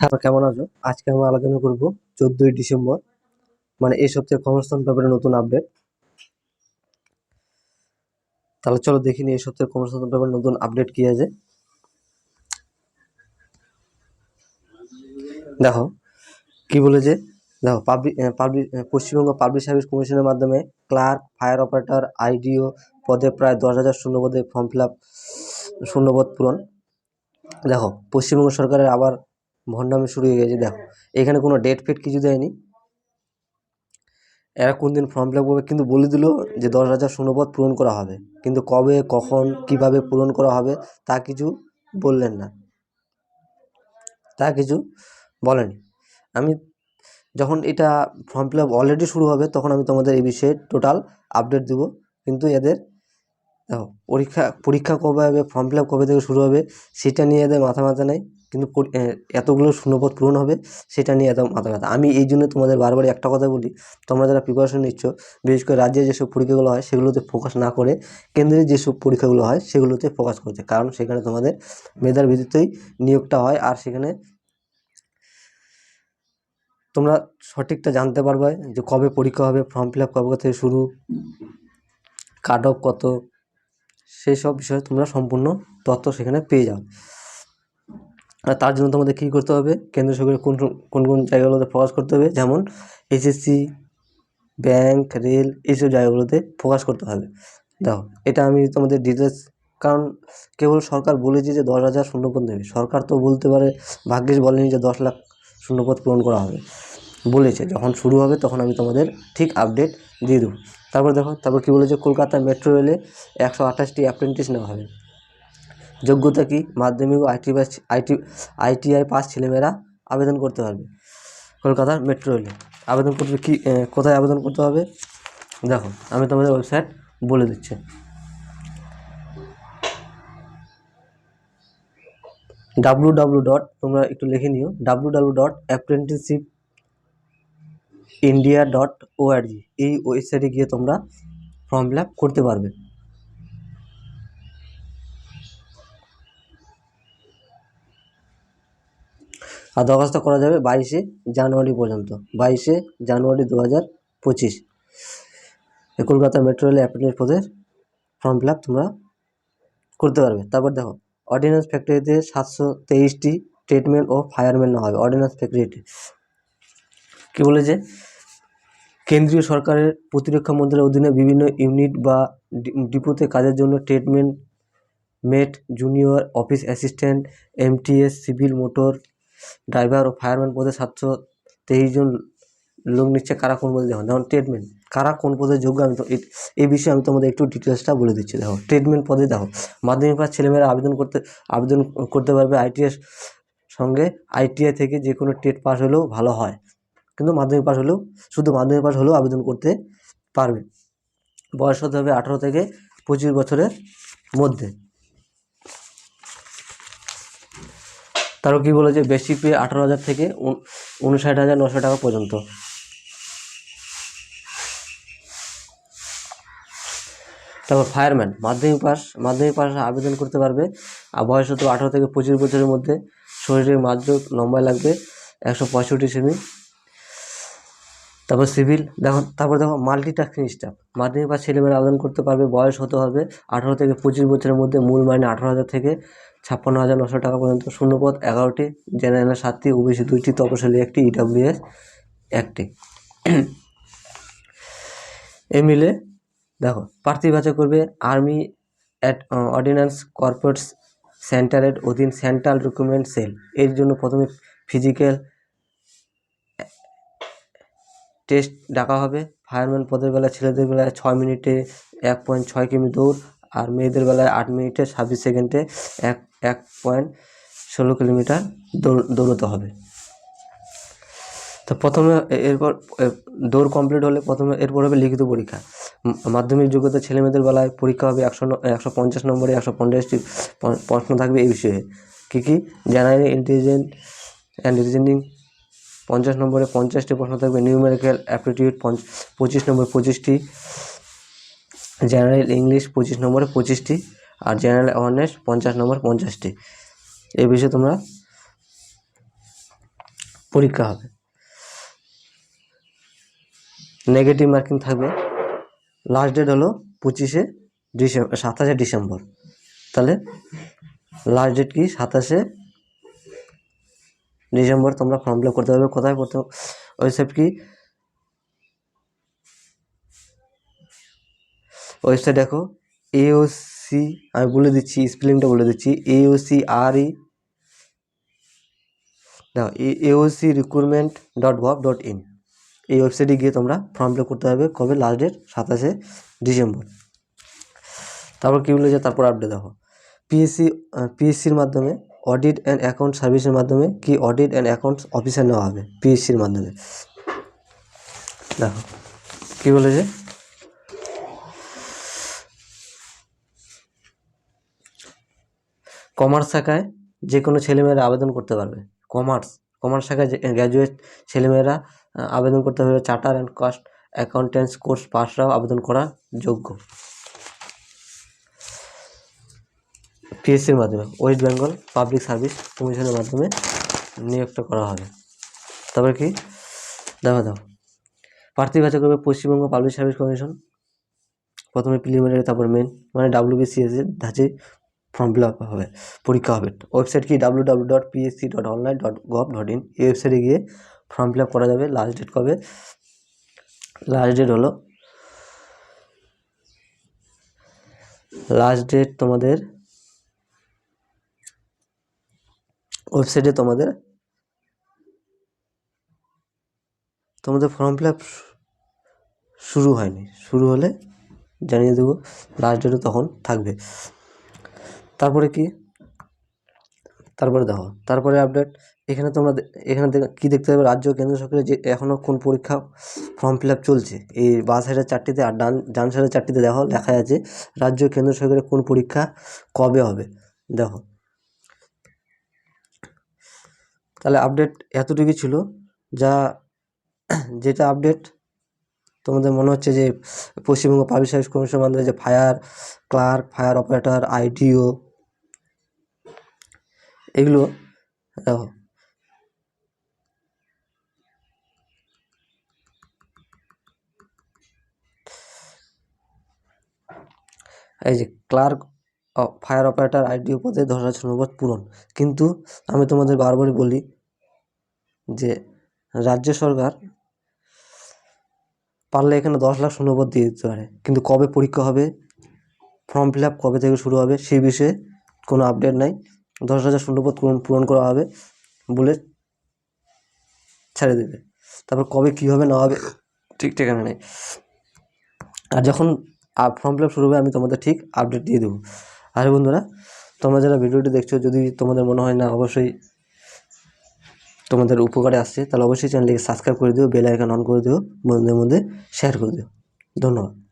হ্যাঁ কেমন আছো? আজকে আমরা আলোচনা করব চোদ্দই ডিসেম্বর মানে এই সপ্তাহে কর্মস্থান ব্যাপারে নতুন আপডেট তাহলে চলো দেখি নি এই সপ্তাহে কর্মস্থান ব্যাপারে নতুন আপডেট কি আছে। দেখো, কি বলেছে দেখো public public Paschimbanga public service কমিশনের মাধ্যমে ক্লার্ক ফায়ার অপারেটর আইডিও পদে প্রায় দশ হাজার শূন্যপদে ফর্ম ফিল আপ শূন্যপদ পূরণ। দেখো, পশ্চিমবঙ্গ সরকারের আবার ভণ্ডামি শুরু হয়ে গেছে, দেখো। এখানে কোনো ডেট ফেট কিছু দেয়নি। এরা কোন দিন ফর্ম ফিল আপ করবে, কিন্তু বলে দিল যে দশ হাজার শূন্যপদ পূরণ করা হবে। কিন্তু কবে, কখন, কীভাবে পূরণ করা হবে, তা কিছু বললেন না। তা কিছু বলেনি। আমি যখন এটা ফর্ম ফিল আপ অলরেডি শুরু হবে, তখন আমি তোমাদের এই বিষয়ে টোটাল আপডেট দেবো। কিন্তু এদের, দেখো, পরীক্ষা পরীক্ষা কবে হবে ফর্ম ফিল আপ কবে থেকে শুরু হবে, সেটা নিয়ে এদের মাথা মাথা নেই। কিন্তু এতগুলো শূন্যপদ পূরণ হবে, সেটা নিয়ে এত মাথা ব্যথা। আমি এই জন্য তোমাদের বারবার একটা কথা বলি, তোমরা যারা প্রিপারেশন নিচ্ছ, বিশেষ করে রাজ্যে যেসব পরীক্ষাগুলো হয়, সেগুলোতে ফোকাস না করে কেন্দ্রে যেসব পরীক্ষাগুলো হয়, সেগুলোতে ফোকাস করতে কারণ সেখানে তোমাদের মেধার ভিত্তিতেই নিয়োগটা হয়, আর সেখানে তোমরা সঠিকটা জানতে পারবে যে কবে পরীক্ষা হবে ফর্ম ফিল আপ কবে থেকে শুরু কাট অফ কত সেই সব বিষয়ে তোমরা সম্পূর্ণ তথ্য সেখানে পেয়ে যাও। আর তার জন্য তোমাদের কী করতে হবে? কেন্দ্র সরকারের কোন কোন কোন জায়গাগুলোতে ফোকাস করতে হবে? যেমন এসএসসি ব্যাংক রেল এইসব জায়গাগুলোতে ফোকাস করতে হবে। দেখো, এটা আমি তোমাদের ডিটেলস কারণ কেবল সরকার বলেছে যে দশ হাজার শূন্যপদ দেবে সরকার তো বলতে পারে, ভাগ্যিস বলেনি যে দশ লাখ শূন্যপদ পূরণ করা হবে। বলেছে, যখন শুরু হবে তখন আমি তোমাদের ঠিক আপডেট দিয়ে দেবো। তারপর দেখো, তারপর কী বলেছে? কলকাতা মেট্রো রেলে একশো আঠাশটি অ্যাপ্রেন্টিস নেওয়া হবে। যোগ্যতা কি? মাধ্যমিক ও IT pass IT ITI pass ছেলেমেয়েরা আবেদন করতে পারবে। কলকাতার মেট্রো রেলে আবেদন করতে কি কোথায় আবেদন করতে হবে? দেখো, আমি তোমাদের ওয়েবসাইট বলে দিচ্ছি। ডাব্লু ডাব্লু ডট তোমরা একটু লিখে নিও। W W dot apprenticeship India dot org এই ওয়েবসাইটে গিয়ে তোমরা ফর্ম ফিল করতে পারবে। আর দরখাস্ত করা যাবে বাইশে জানুয়ারি পর্যন্ত, বাইশে জানুয়ারি দু হাজার পঁচিশ কলকাতা মেট্রো রেলে অ্যাপ্রেন্টিস পদের ফর্ম ফিল আপ তোমরা করতে পারবে। তারপর দেখো অর্ডিন্যান্স ফ্যাক্টরিতে সাতশো তেইশটি ট্রিটমেন্ট ও ফায়ারম্যান হবে অর্ডিন্যান্স ফ্যাক্টরিতে কী বলেছে? কেন্দ্রীয় সরকারের প্রতিরক্ষা মন্ত্রীর অধীনে বিভিন্ন ইউনিট বা ডিপোতে কাজের জন্য treatment mate junior office assistant MTS civil motor driver ও ফায়ারম্যান পদে সাতশো তেইশ জন লোক নিচ্ছে, কারা কোন পদে? দেখো যেমন ট্রিটমেন্ট কারা কোন পদে যোগ্য? আমি তো এই- বিষয়ে আমি তোমাদের একটু ডিটেলসটা বলে দিচ্ছি। দেখো ট্রিটমেন্ট পদে দেখো, মাধ্যমিক পাস ছেলেমেয়েরা আবেদন করতে আবেদন করতে পারবে আইটিএস সঙ্গে। আইটিআই থেকে যে কোনো টেট পাস হলেও ভালো হয়, কিন্তু মাধ্যমিক পাস হলেও, শুধু মাধ্যমিক পাস হলেও আবেদন করতে পারবে। বয়স হতে হবে আঠারো থেকে পঁচিশ বছরের মধ্যে। তারও কী বলেছে বেসিক পে আঠারো হাজার থেকে উন- উনষাট হাজার নশো টাকা পর্যন্ত। তারপর ফায়ারম্যান মাধ্যমিক পাস মাধ্যমিক পাস আবেদন করতে পারবে। আর বয়স হতো আঠারো থেকে পঁচিশ বছরের মধ্যে। শরীরের মাত্র লম্বায় লাগবে একশো পঁয়ষট্টি সেমি। তারপর সিভিল, দেখো, তারপর দেখো মাল্টি টাস্কিং স্টাফ মাধ্যমিক পাস ছেলেমেয়েরা আবেদন করতে পারবে, বয়স হতে হবে আঠারো থেকে পঁচিশ বছরের মধ্যে, মূল মাইনে আঠারো হাজার থেকে ছাপ্পান্ন হাজার নশো টাকা পর্যন্ত। শূন্যপদ এগারোটি, জেনারেল সাতটি, ওবিসি দুইটি, তপশিলি একটি ইডাব্লিউএস একটি। এই মিলে, দেখো, প্রার্থী বাছাই করবে আর্মি অ্যাট অর্ডিন্যান্স কর্পোরেট সেন্টারের অধীন সেন্ট্রাল রিক্রুটমেন্ট সেল এর জন্য প্রথমে ফিজিক্যাল টেস্ট ডাকা হবে। ফায়ারম্যান পদের বেলায় ছেলেদের বেলায় ছয় মিনিটে এক পয়েন্ট ছয় কিমি দৌড় আর মেয়েদের বেলায় আট মিনিটে ছাব্বিশ সেকেন্ডে এক এক পয়েন্ট ষোলো কিলোমিটার দৌড়, দৌড়তে হবে। তো প্রথমে এরপর দৌড় কমপ্লিট হলে প্রথমে এরপর হবে লিখিত পরীক্ষা। মাধ্যমিক যোগ্যতা ছেলে মেয়েদের বেলায় পরীক্ষা হবে একশো একশো পঞ্চাশ নম্বরে, একশো পঞ্চাশটি প্রশ্ন থাকবে এই বিষয়ে। কী কী? জেনারেল ইন্টেলিজেন্ট অ্যান্ড রিজনিং পঞ্চাশ নম্বরে পঞ্চাশটি প্রশ্ন থাকবে। নিউমেরিক্যাল অ্যাপটিটিউড পঁচিশ নম্বরে পঁচিশটি জেনারেল ইংলিশ পঁচিশ নম্বরে পঁচিশটি, আর জেনারেল অ্যাওয়ারনেস পঞ্চাশ নম্বর পঞ্চাশটি। এই বিষয়ে তোমরা পরীক্ষা হবে। নেগেটিভ মার্কিং থাকবে। লাস্ট ডেট হলো পঁচিশে ডিসেম্বর সাতাশে ডিসেম্বর। তাহলে লাস্ট ডেট কি? সাতাশে ডিসেম্বর তোমরা ফর্ম ফিল করতে পারবে। কোথায় করতে ওয়েবসাইট কি? ওয়েবসাইট দেখো। এওসি আমি বলে দিচ্ছি স্পেলিংটা বলে দিচ্ছি। এওসি আর ই দেখো AOC recruitment dot gov dot in এই ওয়েবসাইটে গিয়ে তোমরা ফর্ম ফিল করতে পারবে কবে? লাস্ট ডেট সাতাশে ডিসেম্বর। তারপর কী বলেছে? তারপর আপডেট দেখো। পিএসসি পিএসসির মাধ্যমে অডিট অ্যান্ড অ্যাকাউন্ট সার্ভিসের মাধ্যমে কি অডিট অ্যান্ড অ্যাকাউন্টস অফিসার নেওয়া হবে, পিএসসির মাধ্যমে? দেখো, কী বলেছে? কমার্স শাখায় যে কোনো ছেলেমেয়েরা আবেদন করতে পারবে। কমার্স কমার্স শাখায় যে গ্র্যাজুয়েট ছেলেমেয়েরা আবেদন করতে পারবে। Charter and cost accountants course পাসরাও আবেদন করার যোগ্য। পিএসসির মাধ্যমে ওয়েস্ট বেঙ্গল পাবলিক সার্ভিস কমিশনের মাধ্যমে নিয়োগটা করা হবে। তারপরে কি? দেখো দাও প্রার্থী বাছাই করবে পশ্চিমবঙ্গ পাবলিক সার্ভিস কমিশন প্রথমে প্রিলিমিনারি তারপর মেন মানে ডাব্লিউবিসিএস এর ধাঁচে ফর্ম ফিল আপ হবে, পরীক্ষা হবে। ওয়েবসাইট কি? W W dot PSC dot online dot gov dot in এই ওয়েবসাইটে গিয়ে ফর্ম ফিল আপ করা যাবে। লাস্ট ডেট কবে? লাস্ট ডেট হলো লাস্ট ডেট তোমাদের ওয়েবসাইটে তোমাদের তোমাদের ফর্ম ফিল আপ শুরু হয়নি। শুরু হলে জানিয়ে দেবো লাস্ট ডেটও তখন থাকবে। তারপরে কি? তারপরে দেখো, তারপরে আপডেট এখানে তোমরা এখানে কি দেখতে পাবে? রাজ্য কেন্দ্র সরকারের যে এখনও কোন পরীক্ষা ফর্ম ফিল আপ চলছে? এই বাঁ সাইডের চারটিতে আর ডান ডান সাইডের চারটিতে দেখো লেখা আছে, রাজ্য কেন্দ্র সরকারের কোন পরীক্ষা কবে হবে? দেখো তাহলে আপডেট এতটুকুই ছিল। যা যেটা আপডেট তোমাদের মনে হচ্ছে যে পশ্চিমবঙ্গ পাবলিক সার্ভিস কমিশন মাধ্যমে যে ফায়ার ক্লার্ক ফায়ার অপারেটর আইডিও এগুলো এই যে ক্লার্ক ফায়ার অপারেটর আইডিও পদে হাজার শূন্যপদ পূরণ। কিন্তু আমি তোমাদের বারবারই বলি যে রাজ্য সরকার পারলে এখানে দশ লাখ শূন্যপদ দিয়ে দিতে পারে। কিন্তু কবে পরীক্ষা হবে ফর্ম ফিল আপ কবে থেকে শুরু হবে, সেই বিষয়ে কোনো আপডেট নাই। দশ হাজার শূন্যপদ পূরণ পূরণ করা হবে, বলে ছেড়ে দেবে। তারপর কবে কী হবে না হবে ঠিক ঠিকানা নেই। আর যখন ফর্ম ফিল আপ শুরু হবে, আমি তোমাদের ঠিক আপডেট দিয়ে দেবো। আর বন্ধুরা, তোমরা যারা ভিডিওটি দেখছ, যদি তোমাদের মনে হয় না, অবশ্যই তোমাদের উপকারে আসছে, তাহলে অবশ্যই চ্যানেলটিকে সাবস্ক্রাইব করে দিও বেল আইকন অন করে দিও, বন্ধুদের মধ্যে শেয়ার করে দিও। ধন্যবাদ।